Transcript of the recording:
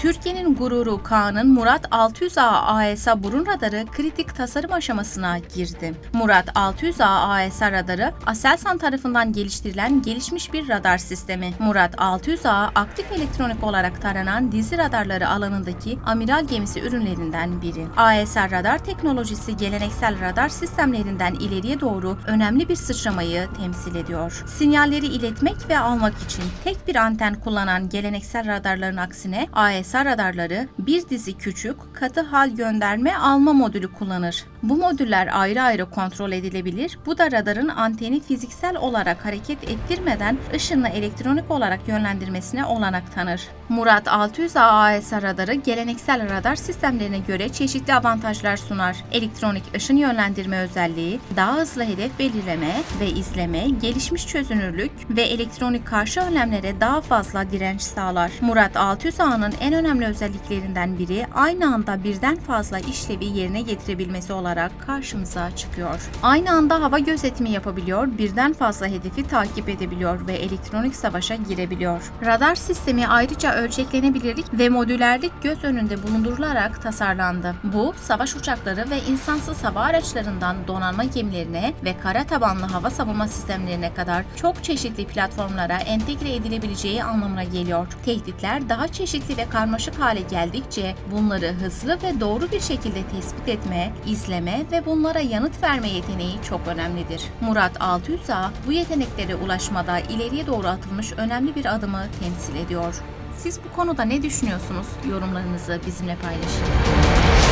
Türkiye'nin gururu Kaan'ın Murat 600A AESA burun radarı kritik tasarım aşamasına girdi. Murat 600A AESA radarı Aselsan tarafından geliştirilen gelişmiş bir radar sistemi. Murat 600A aktif elektronik olarak taranan dizi radarları alanındaki amiral gemisi ürünlerinden biri. AESA radar teknolojisi geleneksel radar sistemlerinden ileriye doğru önemli bir sıçramayı temsil ediyor. Sinyalleri iletmek ve almak için tek bir anten kullanan geleneksel radarların aksine AESA radarları bir dizi küçük, katı hal gönderme alma modülü kullanır. Bu modüller ayrı ayrı kontrol edilebilir. Bu da radarın anteni fiziksel olarak hareket ettirmeden ışını elektronik olarak yönlendirmesine olanak tanır. Murat 600A AESA radarı geleneksel radar sistemlerine göre çeşitli avantajlar sunar. Elektronik ışın yönlendirme özelliği, daha hızlı hedef belirleme ve izleme, gelişmiş çözünürlük ve elektronik karşı önlemlere daha fazla direnç sağlar. Murat 600A'nın en önemli özelliklerinden biri aynı anda birden fazla işlevi yerine getirebilmesi olarak karşımıza çıkıyor. Aynı anda hava gözetimi yapabiliyor, birden fazla hedefi takip edebiliyor ve elektronik savaşa girebiliyor. Radar sistemi ayrıca ölçeklenebilirlik ve modülerlik göz önünde bulundurularak tasarlandı. Bu, savaş uçakları ve insansız hava araçlarından donanma gemilerine ve kara tabanlı hava savunma sistemlerine kadar çok çeşitli platformlara entegre edilebileceği anlamına geliyor. Tehditler daha çeşitli ve karmaşık hale geldikçe bunları hızlı ve doğru bir şekilde tespit etme, izleme ve bunlara yanıt verme yeteneği çok önemlidir. Murat 600A bu yeteneklere ulaşmada ileriye doğru atılmış önemli bir adımı temsil ediyor. Siz bu konuda ne düşünüyorsunuz? Yorumlarınızı bizimle paylaşın.